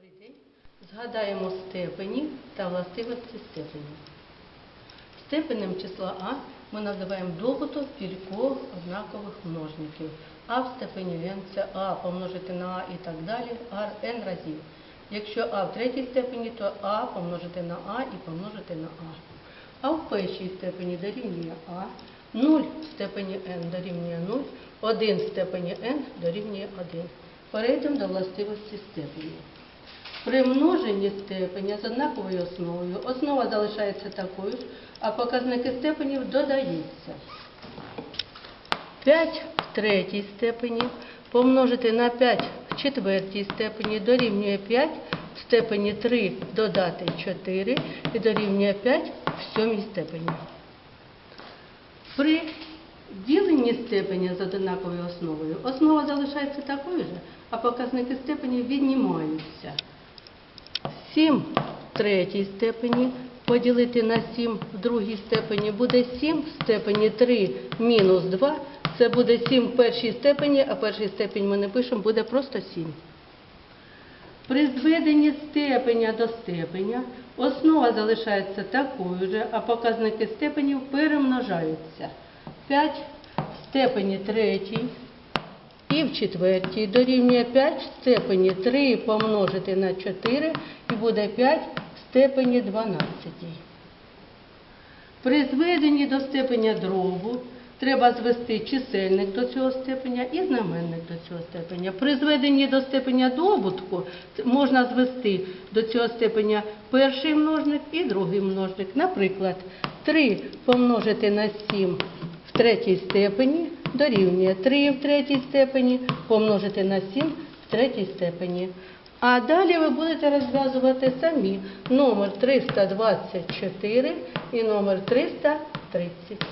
Добрий день. Згадаємо степені та властивості степені. Степенем числа А ми називаємо добуток кількох однакових множників. А в степені n – А помножити на А і так далі, А n разів. Якщо А в третій степені, то А помножити на А і помножити на А. А в першій степені дорівнює А, 0 в степені n дорівнює 0, 1 в степені n дорівнює 1. Перейдемо до властивості степені. При множенні степеня з однаковою основою основа залишається такою ж, а показники степенів додаються. 5 в третій степені помножити на 5 в четвертій степені дорівнює 5 в степені 3 додати 4 і дорівнює 5 в сьомій степені. При діленні степеня з однаковою основою основа залишається такою ж, а показники степенів віднімаються. 7 в третій степені поділити на 7 в другій степені буде 7 в степені 3 мінус 2. Це буде 7 в першій степені, а перший степень ми не пишемо, буде просто 7. При зведенні степеня до степеня основа залишається такою ж, а показники степенів перемножаються. 5 в степені третій в четвертій дорівнює 5 в степені 3 помножити на 4 і буде 5 в степені 12. При зведенні до степеня дробу треба звести чисельник до цього степеня і знаменник до цього степеня. При зведенні до степеня добутку можна звести до цього степеня перший множник і другий множник. Наприклад, 3 помножити на 7 в третій степені дорівнює 3 в третій степені помножити на 7 в третій степені. А далі ви будете розв'язувати самі номер 324 і номер 330.